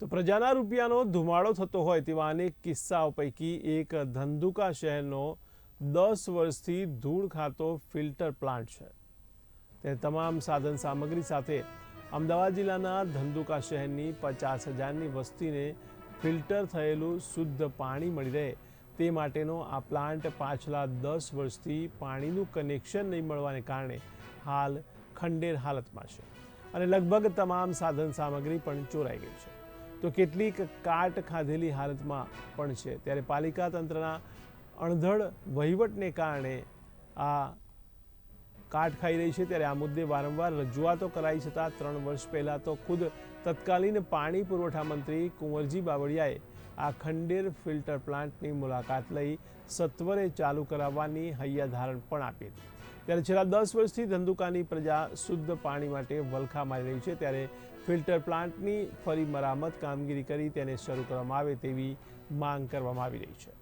તો પ્રજાના રૂપિયાનો ધુમાડો થતો હોય તેવા અનેક કિસ્સાઓ પૈકી એક ધંધુકા શહેરનો દસ વર્ષથી ધૂળ ખાતો ફિલ્ટર પ્લાન્ટ છે. તે તમામ સાધન સામગ્રી સાથે અમદાવાદ જિલ્લાના ધંધુકા શહેરની પચાસ હજારની વસ્તીને ફિલ્ટર થયેલું શુદ્ધ પાણી મળી રહે તે માટેનો આ પ્લાન્ટ પાછલા દસ વર્ષથી પાણીનું કનેક્શન નહીં મળવાને કારણે હાલ ખંડેર હાલતમાં છે. અને લગભગ તમામ સાધન સામગ્રી પણ ચોરાઈ ગઈ છે. તો કેટલીક કાટ ખાધેલી હાલતમાં પણ છે. ત્યારે પાલિકા તંત્રના અણધડ વહીવટને કારણે આ કાટ ખાઈ રહી છે. ત્યારે આ મુદ્દે વારંવાર રજૂઆતો કરાઈ છતાં ત્રણ વર્ષ પહેલાં તો ખુદ તત્કાલીન પાણી પુરવઠા મંત્રી કુંવરજી બાવળિયાએ આ ખંડેર ફિલ્ટર પ્લાન્ટની મુલાકાત લઈ સત્વરે ચાલુ કરાવવાની હૈયાધારણ પણ આપી હતી. ત્યારે છેલ્લા દસ વર્ષથી ધંધુકાની પ્રજા શુદ્ધ પાણી માટે વલખા મારી રહી છે. ત્યારે ફિલ્ટર પ્લાન્ટની ફરી મરામત કામગીરી કરી તેને શરૂ કરવામાં આવે તેવી માંગ કરવામાં આવી રહી છે.